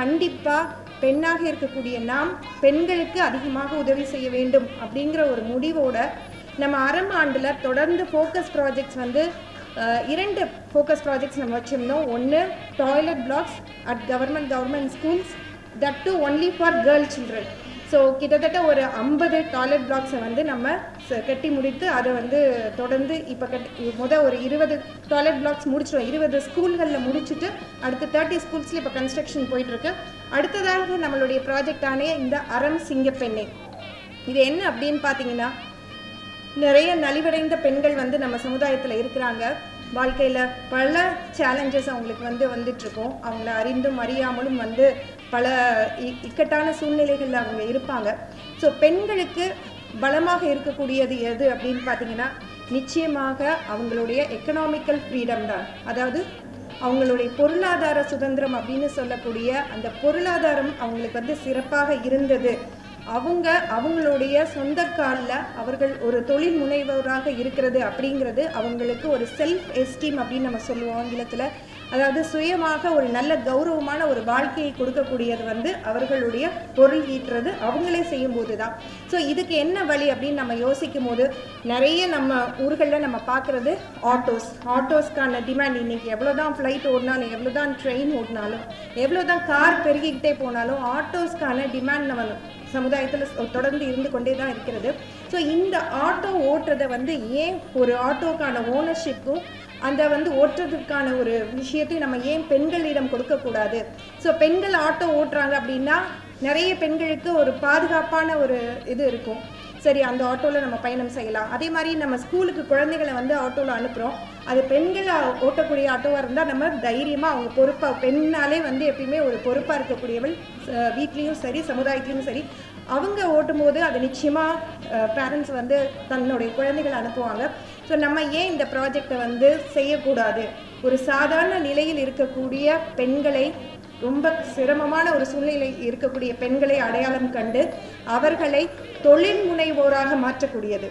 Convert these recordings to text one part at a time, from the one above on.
கண்டிப்பாக பெண்ணாக இருக்கக்கூடிய நாம் பெண்களுக்கு அதிகமாக உதவி செய்ய வேண்டும் அப்படிங்கிற ஒரு முடிவோட நம்ம அறம் ஆண்டில் தொடர்ந்து ஃபோக்கஸ் ப்ராஜெக்ட்ஸ் வந்து இரண்டு ஃபோக்கஸ் ப்ராஜெக்ட்ஸ் நம்ம வச்சுருந்தோம். ஒன்று toilet blocks at government government schools that too only for girl children so கிட்டத்தட்ட ஒரு ஐம்பது டாய்லெட் பிளாக்ஸை வந்து நம்ம ச- கட்டி முடித்து அதை வந்து தொடர்ந்து இப்போ கட்டி முத ஒரு இருபது டாய்லெட் பிளாக்ஸ் முடிச்சிடும் இருபது ஸ்கூல்களில் முடிச்சுட்டு அடுத்து தேர்ட்டி ஸ்கூல்ஸில் இப்போ கன்ஸ்ட்ரக்ஷன் போயிட்டுருக்கு. அடுத்ததாக நம்மளுடைய ப்ராஜெக்டானே இந்த அறம் சிங்கப்பெண்ணே. இது என்ன அப்படின்னு பார்த்தீங்கன்னா நிறைய நலிவடைந்த பெண்கள் வந்து நம்ம சமுதாயத்தில் இருக்கிறாங்க. வாழ்க்கையில் பல சேலஞ்சஸ் அவங்களுக்கு வந்து வந்துட்டுருக்கோம். அவங்கள அறிந்தும் அறியாமலும் வந்து பல இ- இக்கட்டான சூழ்நிலைகளில் அவங்க இருப்பாங்க. ஸோ பெண்களுக்கு பலமாக இருக்கக்கூடியது எது அப்படின்னு பார்த்தீங்கன்னா நிச்சயமாக அவங்களுடைய எக்கனாமிக்கல் ஃப்ரீடம் தான். அதாவது அவங்களுடைய பொருளாதார சுதந்திரம் அப்படின்னு சொல்லக்கூடிய அந்த பொருளாதாரம் அவங்களுக்கு வந்து சிறப்பாக இருந்தது. அவங்க அவங்களுடைய சொந்த காலில் அவர்கள் ஒரு தொழில் முனைவராக இருக்கிறது அப்படிங்கிறது அவங்களுக்கு ஒரு செல்ஃப் எஸ்டீம் அப்படின்னு நம்ம சொல்லுவோம் ஆங்கிலத்தில். அதாவது சுயமாக ஒரு நல்ல கௌரவமான ஒரு வாழ்க்கையை கொடுக்கக்கூடியது வந்து அவர்களுடைய பொருள் ஈட்டுறது அவங்களே செய்யும்போது தான் ஸோ இதுக்கு என்ன வழி அப்படின்னு நம்ம யோசிக்கும் போது நிறைய நம்ம ஊர்களில் நம்ம பார்க்குறது ஆட்டோஸ் ஆட்டோஸ்க்கான டிமாண்ட் இன்றைக்கி எவ்வளோ தான் ஃப்ளைட் ஓடினாலும் எவ்வளோ தான் ட்ரெயின் ஓடினாலும் எவ்வளோ தான் கார் பெருகிக்கிட்டே போனாலும் ஆட்டோஸ்க்கான டிமாண்ட் நம்ம சமுதாயத்தில் தொடர்ந்து இருந்து கொண்டே தான் இருக்கிறது. ஸோ இந்த ஆட்டோ ஓட்டுறதை வந்து ஏன் ஒரு ஆட்டோக்கான ஓனர்ஷிப்பும் அந்த வந்து ஓட்டுறதுக்கான ஒரு விஷயத்தையும் நம்ம ஏன் பெண்களிடம் கொடுக்கக்கூடாது? ஸோ பெண்கள் ஆட்டோ ஓட்டுறாங்க அப்படின்னா நிறைய பெண்களுக்கு ஒரு பாதுகாப்பான ஒரு இது இருக்கும். சரி அந்த ஆட்டோவில் நம்ம பயணம் செய்யலாம். அதே மாதிரி நம்ம ஸ்கூலுக்கு குழந்தைகளை வந்து ஆட்டோவில் அனுப்புகிறோம் அது பெண்கள் ஓட்டக்கூடிய ஆட்டோவாக இருந்தால் நம்ம தைரியமாக அவங்க பொறுப்பாக பெண்ணாலே வந்து எப்பயுமே ஒரு பொறுப்பாக இருக்கக்கூடியவள் வீட்லேயும் சரி சமுதாயத்துலேயும் சரி அவங்க ஓட்டும்போது அது நிச்சயமாக பேரண்ட்ஸ் வந்து தன்னுடைய குழந்தைகளை அனுப்புவாங்க. ஸோ நம்ம ஏன் இந்த ப்ராஜெக்டை வந்து செய்யக்கூடாது? ஒரு சாதாரண நிலையில் இருக்கக்கூடிய பெண்களை ரொம்ப சிரமமான ஒரு சூழ்நிலை இருக்கக்கூடிய பெண்களை அடையாளம் கண்டு அவர்களை தொழில் முனைவோராக மாற்றக்கூடியது.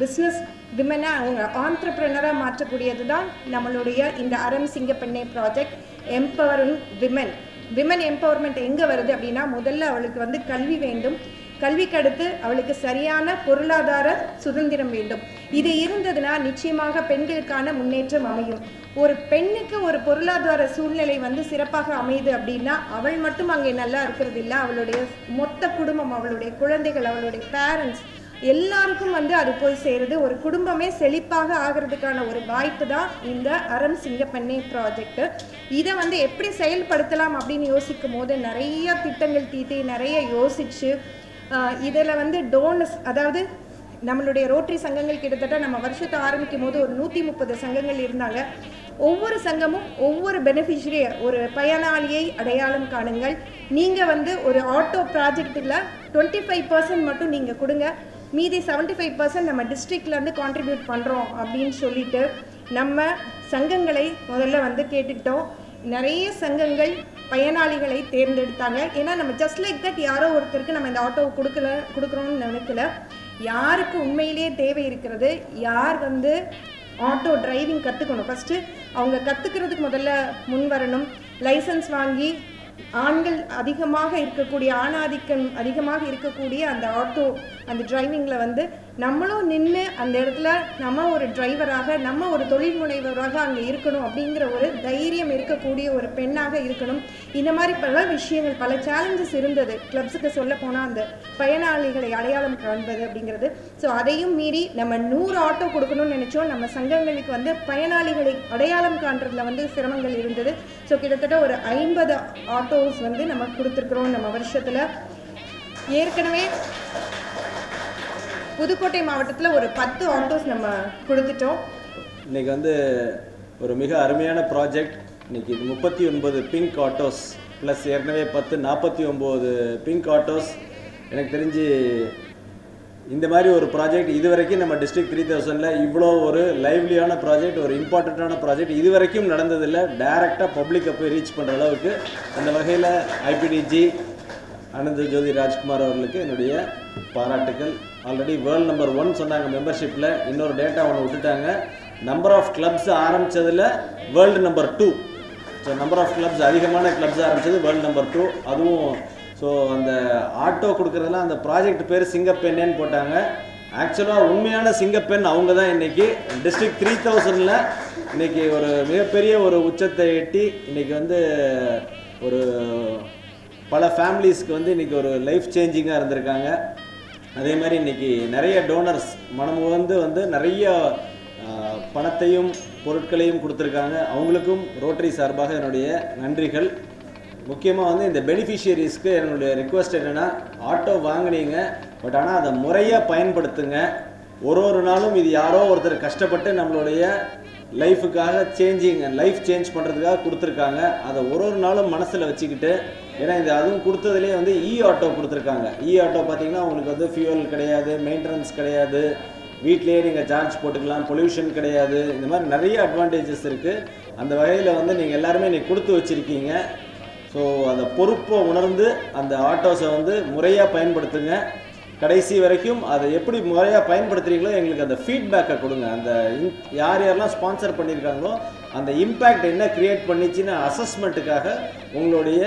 பிஸ்னஸ் விமனை அவங்க ஆண்டர்பிரனராக மாற்றக்கூடியது தான் நம்மளுடைய இந்த அறம் சிங்கப்பெண்ணை project empowering women women empowerment எங்கே வருது அப்படின்னா முதல்ல அவளுக்கு வந்து கல்வி வேண்டும். கல்விக்கு அடுத்து அவளுக்கு சரியான பொருளாதார சுதந்திரம் வேண்டும். இது இருந்ததுன்னா நிச்சயமாக பெண்களுக்கான முன்னேற்றம் அமையும். ஒரு பெண்ணுக்கு ஒரு பொருளாதார சூழ்நிலை வந்து சிறப்பாக அமையுது அப்படின்னா அவள் மட்டும் அங்கே நல்லா இருக்கிறது இல்லை அவளுடைய மொத்த குடும்பம் அவளுடைய குழந்தைகள் அவளுடைய பேரண்ட்ஸ் எல்லாருக்கும் வந்து அது போய் சேருது. ஒரு குடும்பமே செழிப்பாக ஆகிறதுக்கான ஒரு வாய்ப்பு தான் இந்த அறம் சிங்கப்பெண்ணை ப்ராஜெக்ட் இதை வந்து எப்படி செயல்படுத்தலாம் அப்படின்னு யோசிக்கும் போது நிறைய திட்டங்கள் தீட்டி நிறைய யோசிச்சு இதில் வந்து டோனஸ் அதாவது நம்மளுடைய ரோட்டரி சங்கங்கள் கிட்டத்தட்ட நம்ம வருஷத்தை ஆரம்பிக்கும் போது ஒரு நூற்றி முப்பது சங்கங்கள் இருந்தாங்க. ஒவ்வொரு சங்கமும் ஒவ்வொரு பெனிஃபிஷரியை ஒரு பயனாளியை அடையாளம் காணுங்கள். நீங்கள் வந்து ஒரு ஆட்டோ ப்ராஜெக்ட்டில் டுவெண்ட்டி ஃபைவ் பர்சன்ட் மட்டும் நீங்கள் கொடுங்க. மீதி 75% ஃபைவ் பர்சன்ட் நம்ம டிஸ்ட்ரிக்ட்லேருந்து கான்ட்ரிபியூட் பண்ணுறோம் அப்படின்னு சொல்லிட்டு நம்ம சங்கங்களை முதல்ல வந்து கேட்டுக்கிட்டோம். நிறைய சங்கங்கள் பயனாளிகளை தேர்ந்தெடுத்தாங்க. ஏன்னா நம்ம ஜஸ்ட் லைக் தட் யாரோ ஒருத்தருக்கு நம்ம இந்த ஆட்டோவை கொடுக்கல கொடுக்குறோம்னு நினைக்கல. யாருக்கு உண்மையிலேயே தேவை இருக்கிறது? யார் வந்து ஆட்டோ டிரைவிங் கற்றுக்கணும் ஃபஸ்ட்டு அவங்க கற்றுக்கிறதுக்கு முதல்ல முன் வரணும். லைசன்ஸ் வாங்கி ஆண்கள் அதிகமாக இருக்கக்கூடிய ஆணாதிக்கம் அதிகமாக இருக்கக்கூடிய அந்த ஆட்டோ அந்த டிரைவிங்கில் வந்து நம்மளும் நின்று அந்த இடத்துல நம்ம ஒரு டிரைவராக நம்ம ஒரு தொழில் முனைவராக அங்கே இருக்கணும் அப்படிங்கிற ஒரு தைரியம் இருக்கக்கூடிய ஒரு பெண்ணாக இருக்கணும். இந்த மாதிரி பல விஷயங்கள் பல சேலஞ்சஸ் இருந்தது. கிளப்ஸுக்கு சொல்ல போனால் அந்த பயனாளிகளை அடையாளம் காண்பது அப்படிங்கிறது. ஸோ அதையும் மீறி நம்ம நூறு ஆட்டோ கொடுக்கணும்னு நினச்சோம். நம்ம சங்கங்களுக்கு வந்து பயனாளிகளை அடையாளம் காண்றதுல வந்து சிரமங்கள் இருந்தது. ஸோ கிட்டத்தட்ட ஒரு ஐம்பது ஆட்டோஸ் வந்து நம்ம கொடுத்துருக்குறோம் நம்ம வருஷத்தில். ஏற்கனவே புதுக்கோட்டை மாவட்டத்தில் ஒரு பத்து ஆட்டோஸ் நம்ம கொடுத்துட்டோம். இன்னைக்கு வந்து ஒரு மிக அருமையான ப்ராஜெக்ட் இன்னைக்கு இது முப்பத்தி ஒன்பது பிங்க் ஆட்டோஸ் ப்ளஸ் ஏற்கனவே பத்து நாற்பத்தி ஒம்பது பிங்க் ஆட்டோஸ் எனக்கு தெரிஞ்சு இந்த மாதிரி ஒரு ப்ராஜெக்ட் இது வரைக்கும் நம்ம டிஸ்ட்ரிக்ட் த்ரீ தௌசண்டில் இவ்வளோ ஒரு லைவ்லியான ப்ராஜெக்ட் ஒரு இம்பார்ட்டண்ட்டான ப்ராஜெக்ட் இது வரைக்கும் நடந்ததில்லை. டைரெக்டாக பப்ளிக்கை போய் ரீச் பண்ணுற அளவுக்கு அந்த வகையில் ஐபிடிஜி அனந்த ஜோதி ராஜ்குமார் அவர்களுக்கு என்னுடைய பாராட்டுக்கள். ஆல்ரெடி வேர்ல்ட் நம்பர் ஒன் சொன்னாங்க மெம்பர்ஷிப்பில் இன்னொரு டேட்டா ஒன்று விட்டுட்டாங்க. Number of clubs ஆரம்பித்ததில் world number two so number of clubs அதிகமான கிளப்ஸ் ஆரம்பித்தது வேர்ல்டு நம்பர் டூ அதுவும் ஸோ அந்த ஆட்டோ கொடுக்குறதுலாம் அந்த ப்ராஜெக்ட் பேர் சிங்கப்பெண்ணேன்னு போட்டாங்க. ஆக்சுவலாக உண்மையான சிங்கப்பெண் அவங்க தான் இன்றைக்கி டிஸ்ட்ரிக்ட் த்ரீ தௌசண்டில் இன்னைக்கு ஒரு மிகப்பெரிய ஒரு உச்சத்தை எட்டி இன்றைக்கி வந்து ஒரு பல ஃபேமிலிஸ்க்கு வந்து இன்றைக்கி ஒரு லைஃப் சேஞ்சிங்காக இருந்திருக்காங்க. அதே மாதிரி இன்னைக்கு நிறைய டோனர்ஸ் மனம் வந்து வந்து நிறைய பணத்தையும் பொருட்களையும் கொடுத்துருக்காங்க. அவங்களுக்கும் ரோட்டரி சார்பாக என்னுடைய நன்றிகள். முக்கியமாக வந்து இந்த பெனிஃபிஷியரிஸ்க்கு என்னுடைய ரிக்வஸ்ட் என்னென்னா ஆட்டோ வாங்கினீங்க பட் ஆனால் அதை முறையாக பயன்படுத்துங்க. ஒரு ஒரு நாளும் இது யாரோ ஒருத்தர் கஷ்டப்பட்டு நம்மளுடைய லைஃபுக்காக சேஞ்சிங் லைஃப் சேஞ்ச் பண்ணுறதுக்காக கொடுத்துருக்காங்க. அதை ஒரு ஒரு நாளும் மனசில் வச்சுக்கிட்டு ஏன்னா இது அதுவும் கொடுத்ததுலேயே வந்து இ ஆட்டோ கொடுத்துருக்காங்க. இ ஆட்டோ பார்த்தீங்கன்னா உங்களுக்கு வந்து ஃபியூவல் கிடையாது மெயின்டெனன்ஸ் கிடையாது. வீட்லேயே நீங்கள் சார்ஜ் போட்டுக்கலாம் பொல்யூஷன் கிடையாது. இந்த மாதிரி நிறைய அட்வான்டேஜஸ் இருக்குது அந்த வகையில் வந்து நீங்கள் எல்லாருமே இன்னைக்கு கொடுத்து வச்சுருக்கீங்க. ஸோ அந்த பொறுப்பை உணர்ந்து அந்த ஆட்டோஸை வந்து முறையாக பயன்படுத்துங்க. கடைசி வரைக்கும் அதை எப்படி முறையாக பயன்படுத்துறீங்களோ எங்களுக்கு அந்த ஃபீட்பேக்கை கொடுங்க. அந்த யார் யாரெல்லாம் ஸ்பான்சர் பண்ணியிருக்காங்களோ அந்த இம்பேக்ட் என்ன கிரியேட் பண்ணிச்சுன்னு அசஸ்மெண்ட்டுக்காக உங்களுடைய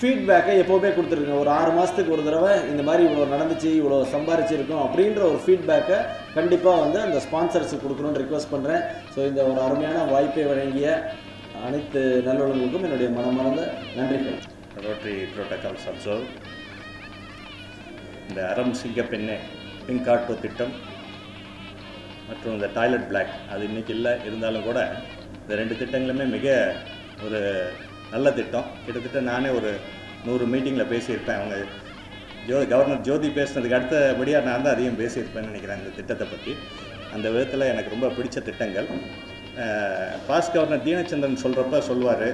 ஃபீட்பேக்கை எப்போவுமே கொடுத்துருங்க. ஒரு ஆறு மாதத்துக்கு ஒரு தடவை இந்த மாதிரி இவ்வளோ நடந்துச்சு இவ்வளோ சம்பாரிச்சிருக்கோம் அப்படின்ற ஒரு ஃபீட்பேக்கை கண்டிப்பாக வந்து அந்த ஸ்பான்சர்ஸுக்கு கொடுக்கணும்னு ரிக்வஸ்ட் பண்ணுறேன் ஸோ இந்த ஒரு அருமையான வாய்ப்பை வழங்கிய அனைத்து நல்லுறவுகளுக்கும் என்னுடைய மனமார்ந்த நன்றிகள். ரோட்டரி ப்ரோட்டோகால்ஸ் அப்சர்வ் இந்த அறம் சிங்கப்பெண்ணே பிங்க் ஆட்டோ திட்டம் மற்றும் இந்த டாய்லெட் பிளாக் அது இன்னைக்கு இல்லை இருந்தாலும் கூட இந்த ரெண்டு திட்டங்களுமே மிக ஒரு நல்ல திட்டம். கிட்டத்தட்ட நானே ஒரு நூறு மீட்டிங்கில் பேசியிருப்பேன். அவங்க ஜோ கவர்னர் ஜோதி பேசுனதுக்கு அடுத்தபடியாக நான் தான் அதிகம் பேசியிருப்பேன்னு நினைக்கிறேன் இந்த திட்டத்தை பற்றி அந்த விதத்தில் எனக்கு ரொம்ப பிடிச்ச திட்டங்கள். பாஸ் கவர்னர் தீனச்சந்திரன் சொல்கிறப்ப சொல்லுவார்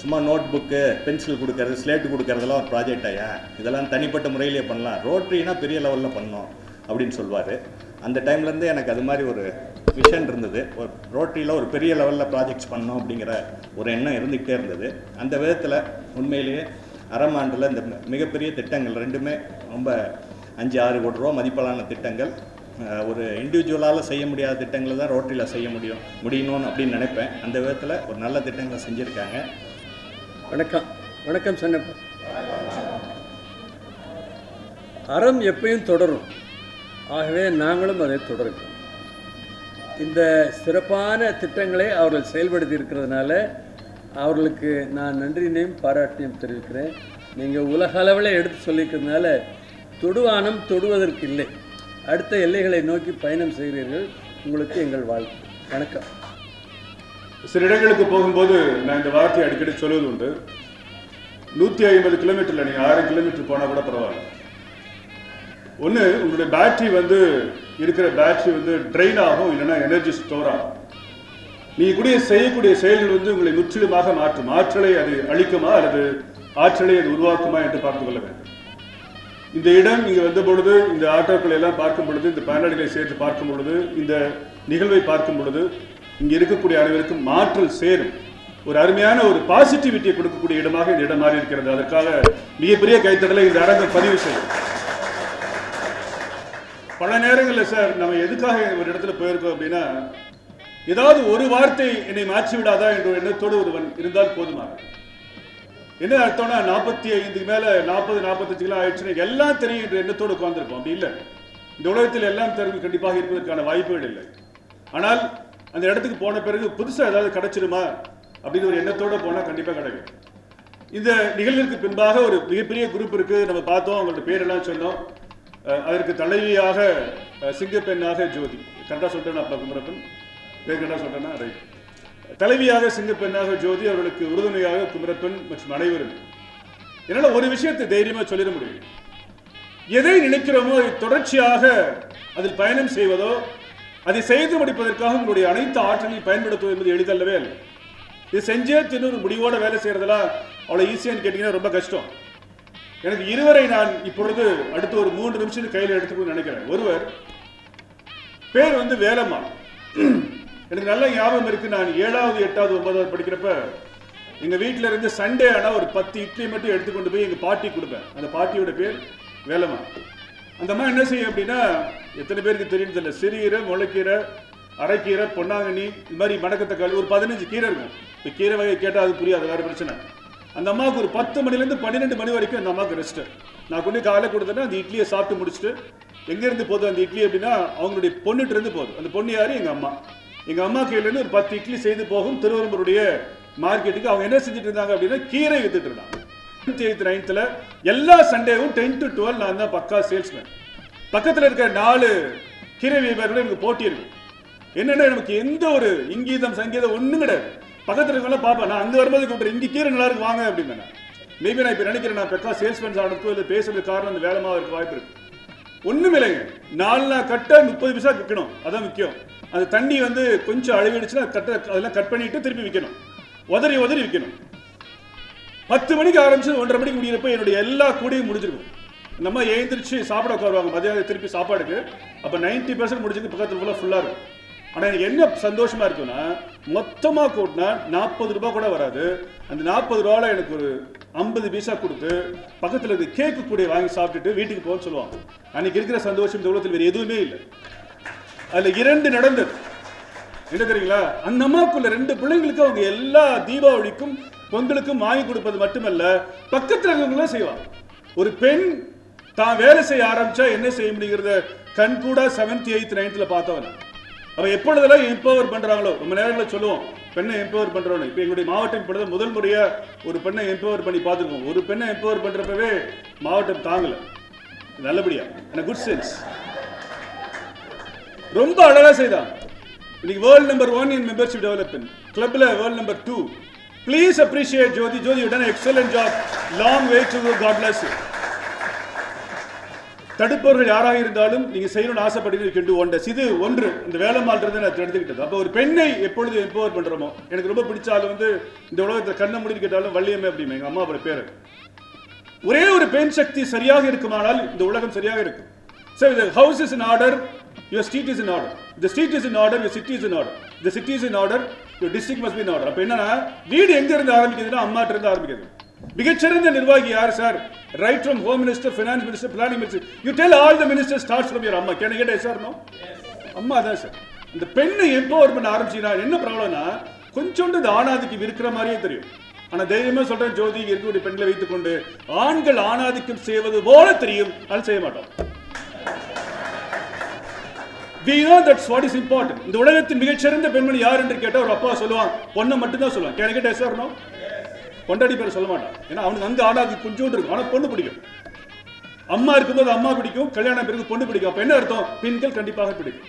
சும்மா நோட் புக்கு பென்சில் கொடுக்கறது ஸ்லேட்டு கொடுக்கறதெல்லாம் ஒரு ப்ராஜெக்ட் ஐயா இதெல்லாம் தனிப்பட்ட முறையிலே பண்ணலாம். ரோட்ரினா பெரிய லெவலில் பண்ணோம் அப்படின்னு சொல்லுவார் அந்த டைம்லேருந்து எனக்கு அது மாதிரி ஒரு விஷன் இருந்தது. ஒரு ரோட்டரியில் ஒரு பெரிய லெவலில் ப்ராஜெக்ட்ஸ் பண்ணோம் அப்படிங்கிற ஒரு எண்ணம் இருந்துக்கிட்டே இருந்தது. அந்த விதத்தில் உண்மையிலேயே அரமாண்டில் இந்த மிகப்பெரிய திட்டங்கள் ரெண்டுமே ரொம்ப அஞ்சு ஆறு கோடி ரூபா மதிப்பிலான திட்டங்கள். ஒரு இண்டிவிஜுவலால் செய்ய முடியாத திட்டங்களை தான் ரோட்டரியில் செய்ய முடியும் முடியணும்னு அப்படின்னு நினைப்பேன். அந்த விதத்தில் ஒரு நல்ல திட்டங்களை செஞ்சுருக்காங்க. வணக்கம். வணக்கம் சன்னப்பா. அறம் எப்பயும் தொடரும். ஆகவே நாங்களும் அதை தொடருகிறோம். இந்த சிறப்பான திட்டங்களை அவர்கள் செயல்படுத்தி இருக்கிறதுனால அவர்களுக்கு நான் நன்றியினையும் பாராட்டினையும் தெரிவிக்கிறேன். நீங்கள் உலக அளவில் எடுத்து சொல்லியிருக்கிறதுனால தொடுவானம் தொடுவதற்கு இல்லை அடுத்த எல்லைகளை நோக்கி பயணம் செய்கிறீர்கள். உங்களுக்கு எங்கள் வாழ்க்கை வணக்கம். சில இடங்களுக்கு போகும்போது நான் இந்த வார்த்தையை அடிக்கடி சொல்வது உண்டு நூற்றி ஐம்பது கிலோமீட்டரில் நீங்கள் ஆயிரம் கிலோமீட்டர் போனால் கூட பரவாயில்ல. ஒன்று உங்களுடைய பேட்டரி வந்து இருக்கிற பேட்டரி வந்து ட்ரெயின் ஆகும் இல்லைன்னா எனர்ஜி ஸ்டோர் ஆகும். நீங்கள் கூட செய்யக்கூடிய செயல்கள் வந்து உங்களை முற்றிலுமாக மாற்றும். ஆற்றலை அது அழிக்குமா அல்லது ஆற்றலை அது உருவாக்குமா என்று பார்த்து கொள்ள வேண்டும். இந்த இடம் இங்கே வந்த பொழுது இந்த ஆட்டோக்களை எல்லாம் பார்க்கும் பொழுது இந்த பயனாளிகளை சேர்த்து பார்க்கும் பொழுது இந்த நிகழ்வை பார்க்கும் பொழுது இங்கே இருக்கக்கூடிய அனைவருக்கும் மாற்றல் சேரும். ஒரு அருமையான ஒரு பாசிட்டிவிட்டியை கொடுக்கக்கூடிய இடமாக இந்த இடம் மாறி இருக்கிறது அதற்காக மிகப்பெரிய கைத்தடலை இந்த அரங்கம் பதிவு செய்யும். பல நேரங்களில் சார் நம்ம எதுக்காக ஒரு இடத்துல போயிருக்கோம் அப்படின்னா ஏதாவது ஒரு வார்த்தை என்னை மாற்றி விடாதா என்ற ஒரு எண்ணத்தோடு ஒருவன் இருந்தால் போதுமானது என்ன அர்த்தம்னா நாற்பத்தி ஐந்துக்கு மேல நாற்பது கிலோ ஆயிடுச்சுன்னா எல்லாம் தெரியும் என்ற எண்ணத்தோடு உட்கார்ந்துருப்போம். அப்படி இல்லை. இந்த உலகத்தில் எல்லாம் தெரிந்து கண்டிப்பாக இருப்பதற்கான வாய்ப்புகள் இல்லை. ஆனால் அந்த இடத்துக்கு போன பிறகு புதுசா ஏதாவது கிடைச்சிருமா அப்படின்னு ஒரு எண்ணத்தோட போனா கண்டிப்பா கிடைக்கும். இந்த நிகழ்விற்கு பின்பாக ஒரு மிகப்பெரிய குரூப் இருக்கு. நம்ம பார்த்தோம் அவங்களோட பேரெல்லாம் சொன்னோம். அஹ் அதற்கு தலைவியாக சிங்கப்பெண்ணாக ஜோதி. கரெக்டாக சொல்லிட்டேன் அப்பா குமரப்பன். பேர் கரெக்டாக சொல்லிட்டேன்னா ரைட் தலைவியாக சிங்கப்பெண்ணாக ஜோதி அவர்களுக்கு உறுதுணையாக குமரப்பன் மற்றும் அனைவரும். என்னால் ஒரு விஷயத்தை தைரியமா சொல்லிட முடியும். எதை நினைக்கிறோமோ அதை தொடர்ச்சியாக அதில் பயணம் செய்வதோ அதை செய்து முடிப்பதற்காக உங்களுடைய அனைத்து ஆற்றலையும் பயன்படுத்துவது என்பது எளிதல்லவே அல்ல. இது செஞ்சே தின்னு ஒரு முடிவோட வேலை செய்யறதெல்லாம் அவ்வளோ ஈஸியான்னு கேட்டிங்கன்னா ரொம்ப கஷ்டம். எனக்கு இருவரை நான் இப்பொழுது அடுத்த ஒரு மூன்று நிமிஷம் கையில் எடுத்துக்கணும்னு நினைக்கிறேன். ஒருவர் பேர் வந்து வேலம்மா. எனக்கு நல்ல ஞாபகம் இருக்கு. நான் ஏழாவது எட்டாவது ஒன்பதாவது படிக்கிறப்ப எங்க வீட்ல இருந்து சண்டே ஆனா ஒரு பத்து இட்லி மட்டும் எடுத்து கொண்டு போய் எங்க பாட்டி கொடுப்பேன். அந்த பாட்டியோட பேர் வேலம்மா. அந்த அம்மா என்ன செய்யும் அப்படின்னா எத்தனை பேருக்கு தெரியும் தெரியல. சிறுகீரை முளைக்கீரை அரைக்கீரை பொன்னாங்கண்ணி இது மாதிரி மடக்கத்தக்காளி ஒரு பதினஞ்சு கீரை இருக்கும். இப்போ கீரை வகை கேட்டால் அது புரியாது வேறு பிரச்சனை. அந்த அம்மாவுக்கு ஒரு பத்து மணிலேருந்து பன்னிரெண்டு மணி வரைக்கும் அந்த அம்மாவுக்கு ரெஸ்ட்டு நான் கொண்டு காலை கொடுத்தேன்னா அந்த இட்லியை சாப்பிட்டு முடிச்சுட்டு எங்கேருந்து போதும் அந்த இட்லி அப்படின்னா அவங்களுடைய பொண்ணுட்டு இருந்து அந்த பொண்ணு யார்? எங்கள் அம்மா. எங்கள் அம்மா கையிலேருந்து ஒரு பத்து இட்லி செய்து போகும் திருவரம்பருடைய மார்க்கெட்டுக்கு அவங்க என்ன செஞ்சுட்டு இருந்தாங்க அப்படின்னா கீரை வித்துட்டு இருந்தாங்க. எயித் நைன்த்தில் எல்லா சண்டேவும் டென் டு டுவெல் நான் தான் பக்கா சேல்ஸ்மேன் பக்கத்தில் இருக்கிற நாலு கீரை வியாபாரிகளும் எனக்கு போட்டி இருக்கு. என்னன்னா நமக்கு எந்த ஒரு இங்கீதம் சங்கீதம் ஒன்றும் கிடையாது. பக்கத்துல இருக்கவங்க பார்ப்பேன் நான் அங்கே வரும்போது கூப்பிட்டு இங்கே கீரை நல்லா இருக்கு வாங்க அப்படின்னு மேபி நான் இப்போ நினைக்கிறேன் நான் பெக்கா சேல்ஸ்மேன் ஆனதுக்கோ இல்லை பேசுறதுக்கு காரணம் அந்த வேலை இருக்க வாய்ப்பு இருக்கு. ஒன்றும் இல்லைங்க. நாலு நாள் கட்ட முப்பது பைசா விற்கணும். அதான் முக்கியம். அந்த தண்ணி வந்து கொஞ்சம் அழுவிடுச்சுன்னா கட்ட அதெல்லாம் கட் பண்ணிட்டு திருப்பி விற்கணும். உதறி உதறி விற்கணும். பத்து மணிக்கு ஆரம்பிச்சு ஒன்றரை மணிக்கு முடியிறப்ப என்னுடைய எல்லா கூடையும் முடிஞ்சிருக்கும். நம்ம எழுந்திரிச்சு சாப்பிட உட்காருவாங்க. மதியம் திருப்பி சாப்பாடுக்கு. அப்போ நைன்டி பர்சன்ட் முடிஞ்சது பக்கத்தில் ஃபுல்லாக ஃபுல்லாக இருக்கும். ஆனால் எனக்கு என்ன சந்தோஷமா இருக்குன்னா மொத்தமாக கூட்டினா நாற்பது ரூபா கூட வராது. அந்த நாற்பது ரூபாவில் எனக்கு ஒரு ஐம்பது பைசா கொடுத்து பக்கத்தில் இருந்து கேக்கு கூட வாங்கி சாப்பிட்டுட்டு வீட்டுக்கு போகணும்னு சொல்லுவாங்க. அன்னைக்கு இருக்கிற சந்தோஷம் இந்த உலகத்தில் வேறு எதுவுமே இல்லை. அதில் இரண்டு நடந்தது. என்ன தெரியுங்களா? அந்த அம்மாக்குள்ள ரெண்டு பிள்ளைங்களுக்கு அவங்க எல்லா தீபாவளிக்கும் பொங்கலுக்கும் வாங்கி கொடுப்பது மட்டுமல்ல பக்கத்துல இருக்கவங்களும் செய்வாங்க. ஒரு பெண் தான் வேலை செய்ய ஆரம்பிச்சா என்ன செய்ய முடிகிறத கண் கூட செவன்த் எயித் நைன்த்ல பார்த்தவன். அவன் எப்பொழுதெல்லாம் எம்பவர் பண்றாங்களோ ரொம்ப நேரங்களில் சொல்லுவோம் பெண்ணை எம்பவர் பண்றோம் இப்போ எங்களுடைய மாவட்டம் இப்பொழுது முதல் முறையா ஒரு பெண்ணை எம்பவர் பண்ணி பார்த்துருக்கோம். ஒரு பெண்ணை எம்பவர் பண்றப்பவே மாவட்டம் தாங்கல. நல்லபடியா. குட் சென்ஸ் ரொம்ப அழகா செய்தான். இன்னைக்கு world number one in membership development கிளப்ல world number two please appreciate Jyothi Jyothi you excellent job long way to God bless தடுப்பவர்கள் யாராக இருந்தாலும் நீங்க செய்யணும்னு ஆசைப்பட்டு கெட்டு ஒண்டஸ் இது ஒன்று இந்த வேலை வேலைமால்றது நான் எடுத்துக்கிட்டது அப்போ ஒரு பெண்ணை எப்பொழுது எம்பவர் பண்றோமோ எனக்கு ரொம்ப பிடிச்ச வந்து இந்த உலகத்தை கண்ணை மூடி கேட்டாலும் வள்ளியம்மை அப்படிமே எங்க அம்மாவோட பேரு. ஒரே ஒரு பெண் சக்தி சரியாக இருக்குமானால் இந்த உலகம் சரியாக இருக்கும். சார் இந்த house is in order your street is in order The street is in order your city is in order The city is in order district must must be in என்னன்னா வீடு எங்க இருந்து ஆரம்பிக்குதுன்னா அம்மாட்ட இருந்து ஆரம்பிக்குது. மிகச்சிறந்த நிர்வாகி யார் sir? Right from home minister finance minister planning minister you tell all the minister start from your அம்மா. கேன கேட்ட சார் நோ அம்மா தான் சார் இந்த பெண்ணை எம்பவர் பண்ண ஆரம்பிச்சீங்கன்னா என்ன ப்ராப்ளம்னா கொஞ்சோண்டு இந்த ஆணாதிக்கம் இருக்கிற மாதிரியே தெரியும். ஆனா தைரியமா சொல்றேன் ஜோதி இருக்கக்கூடிய பெண்களை வைத்துக்கொண்டு ஆண்கள் ஆணாதிக்கம் செய்வது போல தெரியும். அது செய்ய மாட்டோம். We know that's what is important இந்த உலகத்தின் மிகச்சிறந்த பெண்மணி யார் என்று கேட்டால் ஒரு அப்பா சொல்லுவான். பொண்ணை மட்டும் தான் சொல்லுவான். கேன கேட்ட சார் கொண்டாடி பேர் சொல்ல மாட்டான். ஏன்னா அவனுக்கு அங்க ஆடாது கொஞ்சோண்டு இருக்கும். ஆனா பொண்ணு பிடிக்கும். அம்மா இருக்கும்போது அம்மா பிடிக்கும். கல்யாணம் பிறகு பொண்ணு பிடிக்கும். அப்போ என்ன அர்த்தம்? பெண்கள் கண்டிப்பாக பிடிக்கும்.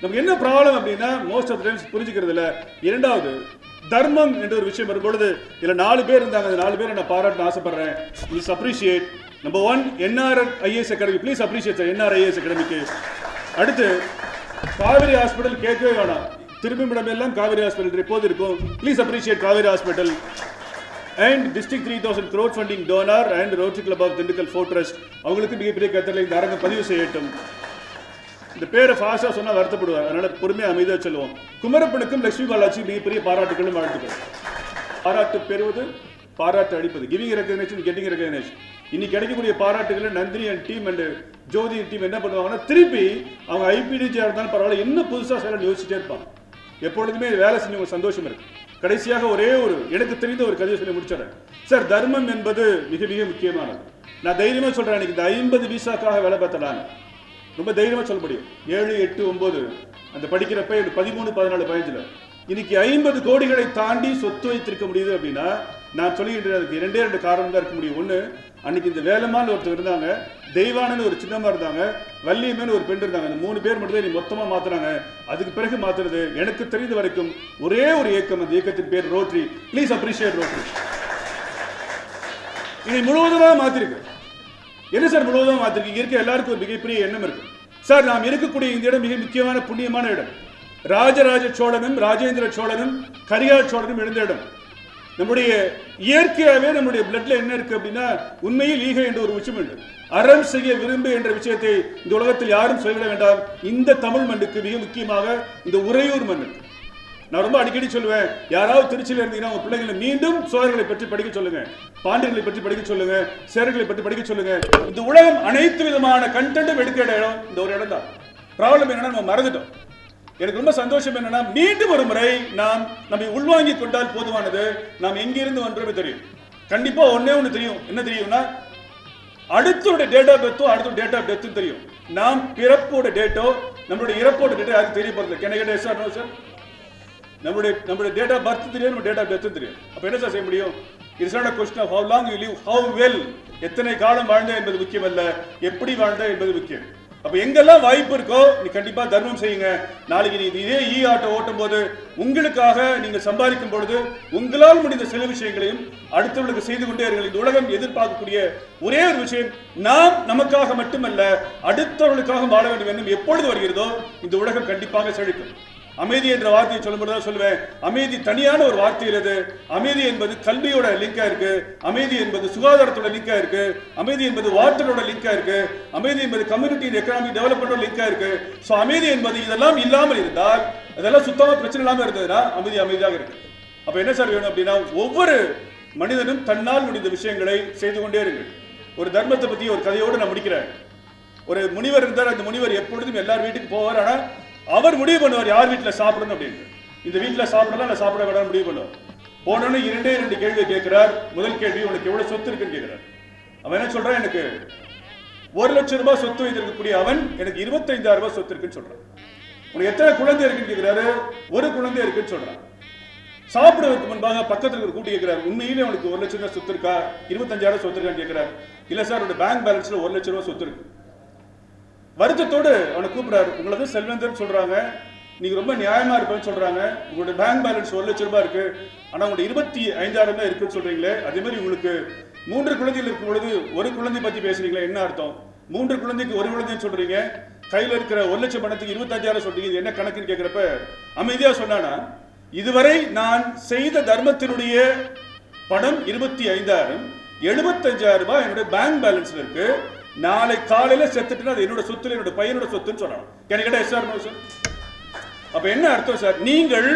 நமக்கு என்ன ப்ராப்ளம் அப்படின்னா மோஸ்ட் ஆஃப் டைம்ஸ் புரிஞ்சுக்கிறது இரண்டாவது தர்மம் என்ற ஒரு விஷயம் வரும்பொழுது இதுல நாலு பேர் இருந்தாங்க. அந்த நாலு பேரை நான் பாராட்டு ஆசைப்படுறேன். Please appreciate number one NR IAS academy please appreciate sir NR IAS அகாடமிக்கு அடுத்து காவேரி ஹாஸ்பிட்டல் கேட்கவே வேணாம். திரும்பிடம் எல்லாம் காவிரி ஹாஸ்பிட்டல் எப்போது இருக்கும். Please appreciate Kaveri hospital. And district three thousand crore funding donor and rotary club of Dindigul fortress அவங்களுக்கு மிகப்பெரிய கருத்தில் இந்த அரங்கம் பதிவு செய்யட்டும். இந்த பேரை ஃபாஸ்ட்டாக சொன்னால் வருத்தப்படுவார். அதனால் பொறுமையாக அமைதியாக சொல்லுவோம். குமரப்பனுக்கும் லட்சுமி பாலாஜி மிகப்பெரிய பாராட்டுகளும் வாழ்த்துக்கள். பாராட்டு பெறுவது பாராட்டு அடிப்பது கிவிங் ரெக்கக்னேஷன் கெட்டிங் ரெக்கக்னேஷன் இன்னைக்கு கிடைக்கக்கூடிய பாராட்டுகளை Nandini and team and Jothi team என்ன பண்ணுவாங்கன்னா திருப்பி அவங்க ஐபிடிஜியாக இருந்தாலும் பரவாயில்ல என்ன புதுசாக செய்யலாம் யோசிச்சுட்டே இருப்பாங்க. எப்பொழுதுமே வேலை செஞ்சவங்க சந்தோஷம் இருக்கு. கடைசியாக ஒரே ஒரு எனக்கு தெரிந்த ஒரு கதையை சொல்லி முடிச்சிடறேன். சார் தர்மம் என்பது மிக மிக முக்கியமானது. நான் தைரியமா சொல்றேன் எனக்கு இந்த ஐம்பது விசாக்காக வேலை பார்த்தலாங்க ரொம்ப தைரியமா சொல்ல முடியும். ஏழு எட்டு ஒம்பது அந்த படிக்கிறப்ப எனக்கு பதிமூணு பதினாலு பதினஞ்சில். இன்னைக்கு ஐம்பது கோடிகளை தாண்டி சொத்து வைத்திருக்க முடியுது அப்படின்னா நான் சொல்லிக்கிட்டு அதுக்கு இரண்டே ரெண்டு காரணம் தான் இருக்க முடியும். ஒன்று அன்னைக்கு இந்த வேலம்மான்னு ஒருத்தர் இருந்தாங்க தெய்வானன்னு ஒரு சின்னம்மா இருந்தாங்க வள்ளியம்மன்னு ஒரு பெண் இருந்தாங்க. இந்த மூணு பேர் மட்டும் தான் நீ மொத்தமா மாத்துறாங்க அதுக்கு பிறகு மாத்துறது எனக்கு தெரிந்த வரைக்கும் ஒரே ஒரு இயக்கம். அந்த இயக்கத்தின் பேர் ரோட்ரி. Please appreciate rotary. இதை முழுவதுமாக மாத்திருக்கு என்ன சார் முழுவதும் மாத்திருக்கு இருக்க எல்லாருக்கும் ஒரு மிகப்பெரிய எண்ணம் இருக்கு. சார் நாம் இருக்கக்கூடிய இந்த இடம் மிக முக்கியமான புண்ணியமான இடம். ராஜராஜ சோழனும் ராஜேந்திர சோழனும் கரிகால் சோழனும் எழுந்த இடம். நம்முடைய இயற்கையாகவே நம்முடைய பிளட்ல என்ன இருக்கு அப்படின்னா உண்மையில் ஈகை என்ற ஒரு விஷயம் உண்டு. அறம் செய்ய விரும்பு என்ற விஷயத்தை இந்த உலகத்தில் யாரும் சொல்லிவிட வேண்டாம். இந்த தமிழ் மண்ணுக்கு மிக முக்கியமாக இந்த உறையூர் மண்ணுக்கு நான் ரொம்ப அடிக்கடி சொல்லுவேன் யாராவது திருச்சியில் இருந்தீங்கன்னா உங்க பிள்ளைங்களை மீண்டும் சோழர்களை பற்றி படிக்க சொல்லுங்க பாண்டியர்களை பற்றி படிக்க சொல்லுங்க சேரர்களை பற்றி படிக்க சொல்லுங்க. இந்த உலகம் அனைத்து விதமான கண்டென்ட்டும் எடுக்கிற இடம் இந்த ஒரு இடம் தான் ப்ராப்ளம் என்னன்னா நம்ம மறந்துட்டோம். எனக்கு ரொம்ப சந்தோஷம் என்னன்னா மீண்டும் ஒரு முறை நாம் நம்மை உள்வாங்கிக் கொண்டால் போதுமானது. நாம் எங்கிருந்து வந்தோமே தெரியும். கண்டிப்பா ஒன்னே ஒண்ணு தெரியும். என்ன தெரியும்னா அடுத்தோட டேட் ஆஃப் பர்த்தும் அடுத்த டேட் ஆஃப் டெத்தும் தெரியும். நாம் பிறப்போட டேட்டோ நம்மளுடைய இறப்போட டேட்டோ யாருக்கு தெரிய போறது கேன கேட்ட சார் சார் நம்மளுடைய நம்மளுடைய டேட் ஆஃப் பர்த் தெரியும் நம்ம டேட் ஆஃப் டெத்தும் தெரியும். அப்ப என்ன சார் செய்ய முடியும்? It's not question of how long you live how well எத்தனை காலம் வாழ்ந்த என்பது முக்கியம் அல்ல எப்படி வாழ்ந்த என்பது முக்கியம். அப்ப எங்கெல்லாம் வாய்ப்பு இருக்கோ நீ கண்டிப்பா தர்மம் செய்யுங்க. நாளைக்கு நீ இதே இ ஆட்டோ ஓட்டும் போது உங்களுக்காக நீங்க சம்பாதிக்கும் பொழுது உங்களால் முடிந்த சில விஷயங்களையும் அடுத்தவர்களுக்கு செய்து கொண்டே இருங்கள். இந்த உலகம் எதிர்பார்க்கக்கூடிய ஒரே ஒரு விஷயம் நாம் நமக்காக மட்டுமல்ல அடுத்தவர்களுக்காக வாழ வேண்டும் என்னும் எப்பொழுது வருகிறதோ இந்த உலகம் கண்டிப்பாக செழிக்கும். அமைதி என்ற வார்த்தையை சொல்லும்போது தான் சொல்லுவேன். அமைதி தனியான ஒரு வார்த்தை இது அமைதி என்பது கல்வியோட லிங்கா இருக்கு. அமைதி என்பது சுகாதாரத்தோட லிங்கா இருக்கு. அமைதி என்பது வாட்டரோட லிங்கா இருக்கு. அமைதி என்பது கம்யூனிட்டி எக்கனாமிக் டெவலப்மெண்டோட லிங்கா இருக்கு. ஸோ அமைதி என்பது இதெல்லாம் இல்லாமல் இருந்தால் அதெல்லாம் சுத்தமாக பிரச்சனை இல்லாமல் இருந்ததுன்னா அமைதி அமைதியாக இருக்கு. அப்போ என்ன சார் வேணும் அப்படின்னா ஒவ்வொரு மனிதனும் தன்னால் முடிந்த விஷயங்களை செய்து கொண்டே இருங்கள். ஒரு தர்மத்தை பற்றி ஒரு கதையோடு நான் முடிக்கிறேன். ஒரு முனிவர் இருந்தார். அந்த முனிவர் எப்பொழுதும் எல்லார் வீட்டுக்கு போவார். ஆனால் அவர் முடிவு பண்ணுவார் யார் வீட்டுல சாப்பிடணும் அப்படின்னு. இந்த வீட்டுல சாப்பிடலாம் இல்லை சாப்பிட வேண்டாம் முடிவு பண்ணுவார். போனோன்னு இரண்டே ரெண்டு கேள்வி கேட்கிறார். முதல் கேள்வி உனக்கு எவ்வளவு சொத்து இருக்குன்னு? கேட்கிறார். அவன் என்ன சொல்றான்? எனக்கு ஒரு லட்சம் ரூபாய் சொத்து வைத்திருக்கக்கூடிய அவன் எனக்கு இருபத்தைந்தாயிரம் ரூபாய் சொத்து இருக்குன்னு சொல்றான். உனக்கு எத்தனை குழந்தை இருக்குன்னு கேட்கிறாரு? ஒரு குழந்தை இருக்குன்னு சொல்றான். சாப்பிடுவதற்கு முன்பாக பக்கத்துல இருக்கிற கூட்டி கேட்கிறார். உண்மையிலே உனக்கு ஒரு லட்சம் ரூபாய் சொத்து இருக்கா? இருபத்தஞ்சாயிரம் சொத்து இருக்கான்னு கேட்கிறார். இல்ல சார் உங்க பேங்க் பேலன்ஸ்ல ஒரு லட்சம் ரூபாய் சொத்து இருக்கு. வருத்தத்தோடு அவனை கூப்பிடுறாரு. உங்களை தான் செல்வந்தர் சொல்றாங்க. நீங்க ரொம்ப நியாயமா இருப்பேன்னு சொல்றாங்க. உங்களோட பேங்க் பேலன்ஸ் ஒரு லட்சம் ரூபாய் இருக்கு. ஆனா உங்களோட இருபத்தி ஐந்தாயிரம் தான் இருக்குன்னு சொல்றீங்களே. அதே மாதிரி உங்களுக்கு மூன்று குழந்தைகள் இருக்கும் பொழுது ஒரு குழந்தை பத்தி பேசுறீங்களே என்ன அர்த்தம்? மூன்று குழந்தைக்கு ஒரு குழந்தைன்னு சொல்றீங்க. கையில இருக்கிற ஒரு லட்சம் பணத்துக்கு இருபத்தஞ்சாயிரம் சொல்றீங்க. இது என்ன கணக்குன்னு கேட்கிறப்ப அமைதியா சொன்னானா? இதுவரை நான் செய்த தர்மத்தினுடைய பணம் இருபத்தி ஐந்தாயிரம். எழுபத்தஞ்சாயிரம் ரூபாய் என்னுடைய பேங்க் பேலன்ஸில் இருக்கு. நாளை காலையில செத்துட்டுனா அது என்னோட சொத்துல என்னோட பையனோட சொத்துன்னு சொல்லணும். கேட்ட எஸ் சார் சார் அப்ப என்ன அர்த்தம் சார்? நீங்கள்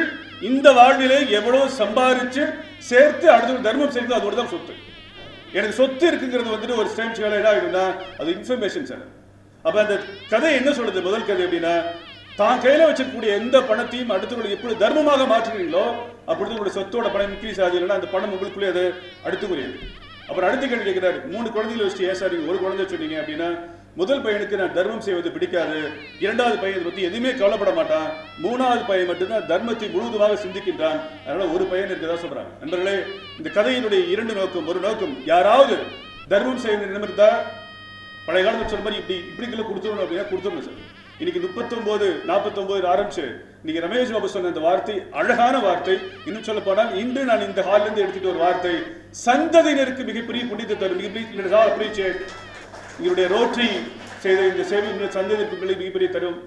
இந்த வாழ்விலே எவ்வளவு சம்பாதிச்சு சேர்த்து அடுத்த தர்மம் செய்து அதோட தான் சொத்து. எனக்கு சொத்து இருக்குங்கிறது வந்துட்டு ஒரு ஸ்டேம்ஸ் வேலை என்ன ஆகிடும்னா அது இன்ஃபர்மேஷன் சார். அப்ப அந்த கதை என்ன சொல்றது முதல் கதை அப்படின்னா தான் கையில வச்சிருக்கக்கூடிய எந்த பணத்தையும் அடுத்தவங்களுக்கு எப்படி தர்மமாக மாற்றுகிறீங்களோ அப்படி உங்களுடைய சொத்தோட பணம் இன்க்ரீஸ் ஆகுது. இல்லைன்னா அந்த பணம் உங்களுக்குள்ளே அது அடுத்துக்குரியது அப்புறம் அடுத்த கேள்வி கேட்கிறாரு. மூணு குழந்தைகளை வச்சு ஏன் சார் நீங்க ஒரு குழந்தை சொன்னீங்க அப்படின்னா முதல் பையனுக்கு நான் தர்மம் செய்வது பிடிக்காது. இரண்டாவது பையன் பத்தி எதுவுமே கவலைப்பட மாட்டான். மூணாவது பையன் மட்டும்தான் தர்மத்தை முழுவதுமாக சிந்திக்கின்றான். அதனால ஒரு பையன் இருக்கதா சொல்றாங்க நண்பர்களே இந்த கதையினுடைய இரண்டு நோக்கம் ஒரு நோக்கம் யாராவது தர்மம் செய்ய நிமிர்ந்தா பழைய காலத்துல சொன்ன மாதிரி இப்படி இப்படிக்குள்ள கொடுத்துடணும் அப்படின்னா கொடுத்துடணும் சார். இன்னைக்கு முப்பத்தொன்பது நாற்பத்தொன்பது ஆரம்பிச்சு இன்னைக்கு ரமேஷ் பாபு சொன்ன இந்த வார்த்தை அழகான வார்த்தை. இன்னும் சொல்ல போனால் இன்று நான் இந்த ஹால்ல இருந்து எடுத்துட்டு ஒரு வார்த்தை. சந்ததியினருக்கு மிகப்பெரிய புனித தரும் மிகப்பெரிய அப்ரிச்சியேட் எங்களுடைய ரோட்டரி செய்த இந்த சேவை இன்னும் மிகப்பெரிய தரும்.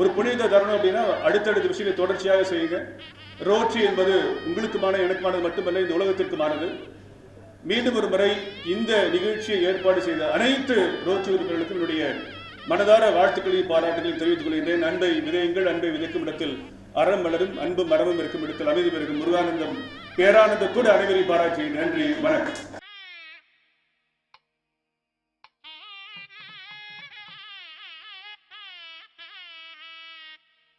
ஒரு புனித தருணம் அப்படின்னா அடுத்தடுத்த விஷயங்களை தொடர்ச்சியாக செய்யுங்க. ரோட்டரி என்பது உங்களுக்குமான எனக்குமானது மட்டுமல்ல இந்த உலகத்திற்குமானது மீண்டும் ஒரு முறை இந்த நிகழ்ச்சியை ஏற்பாடு செய்த அனைத்து ரோச்சு உறுப்பினர்களுக்கும் என்னுடைய மனதார வாழ்த்துக்களையும் பாராட்டுகளையும் தெரிவித்துக் கொள்கின்றேன். அன்பை விதையுங்கள். அன்பை விதைக்கும் இடத்தில் அறம் மலரும் அன்பும் மரமும் இருக்கும் இடத்தில் அமைதி பெருகும். முருகானந்தம் பேரானந்தத்தோடு அனைவரையும் பாராட்டி நன்றி வணக்கம்.